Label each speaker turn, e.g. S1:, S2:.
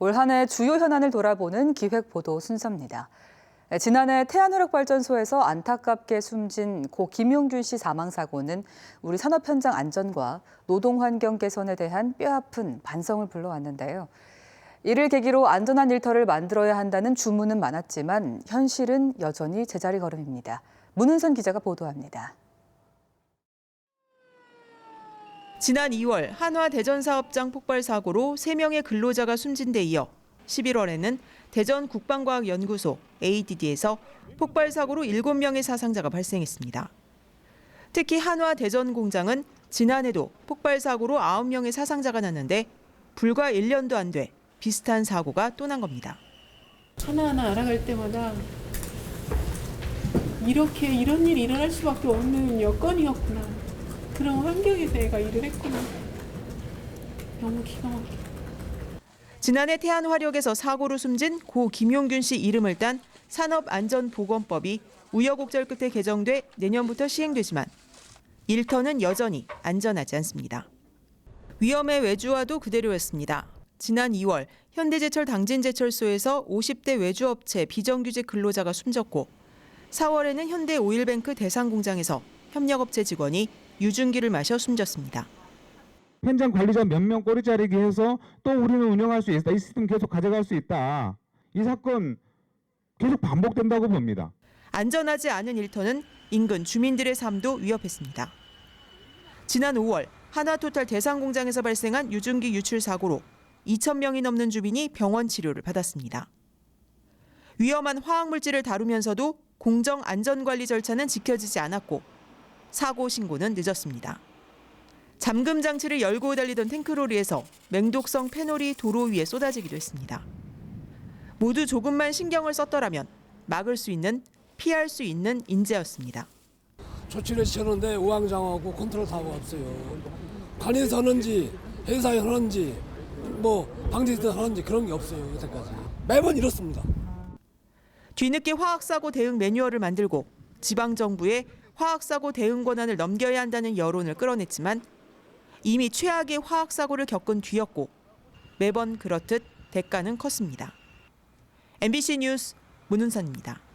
S1: 올 한 해 주요 현안을 돌아보는 기획 보도 순서입니다. 지난해 태안화력발전소에서 안타깝게 숨진 고 김용균 씨 사망 사고는 우리 산업 현장 안전과 노동 환경 개선에 대한 뼈아픈 반성을 불러왔는데요. 이를 계기로 안전한 일터를 만들어야 한다는 주문은 많았지만 현실은 여전히 제자리 걸음입니다. 문은선 기자가 보도합니다.
S2: 지난 2월 한화 대전 사업장 폭발 사고로 3명의 근로자가 숨진 데 이어 11월에는 대전 국방과학연구소 ADD에서 폭발 사고로 7명의 사상자가 발생했습니다. 특히 한화 대전 공장은 지난해도 폭발 사고로 9명의 사상자가 났는데 불과 1년도 안 돼 비슷한 사고가 또 난 겁니다.
S3: 하나하나 알아갈 때마다 이렇게 이런 일이 일어날 수밖에 없는 여건이었구나. 그런 환경에서 애가 일을 했구나. 너무 기가 막혀.
S2: 지난해 태안 화력에서 사고로 숨진 고 김용균 씨 이름을 딴 산업안전보건법이 우여곡절 끝에 개정돼 내년부터 시행되지만 일터는 여전히 안전하지 않습니다. 위험의 외주화도 그대로였습니다. 지난 2월 현대제철 당진제철소에서 50대 외주업체 비정규직 근로자가 숨졌고 4월에는 현대 오일뱅크 대상공장에서 협력업체 직원이 유증기를 마셔 숨졌습니다.
S4: 현장 관리자 몇 명 꼬리 자르기 해서 또 우리는 운영할 수 있다. 이 시스템 계속 가져갈 수 있다. 이 사건 계속 반복된다고 봅니다.
S2: 안전하지 않은 일터는 인근 주민들의 삶도 위협했습니다. 지난 5월 하나토탈 대상 공장에서 발생한 유증기 유출 사고로 2천 명이 넘는 주민이 병원 치료를 받았습니다. 위험한 화학 물질을 다루면서도 공정 안전 관리 절차는 지켜지지 않았고 사고 신고는 늦었습니다. 잠금 장치를 열고 달리던 탱크로리에서 맹독성 페놀이 도로 위에 쏟아지기도 했습니다. 모두 조금만 신경을 썼더라면 막을 수 있는 피할 수 있는 인재였습니다.
S5: 조치를 취하는데 우왕좌왕하고 컨트롤 사고가 없어요. 관에서 하는지 회사에 하는지 뭐 방지에서 하는지 그런 게 없어요 여태까지. 매번 이렇습니다.
S2: 뒤늦게 화학사고 대응 매뉴얼을 만들고 지방 정부에 화학사고 대응 권한을 넘겨야 한다는 여론을 끌어냈지만 이미 최악의 화학사고를 겪은 뒤였고 매번 그렇듯 대가는 컸습니다. MBC 뉴스 문은선입니다.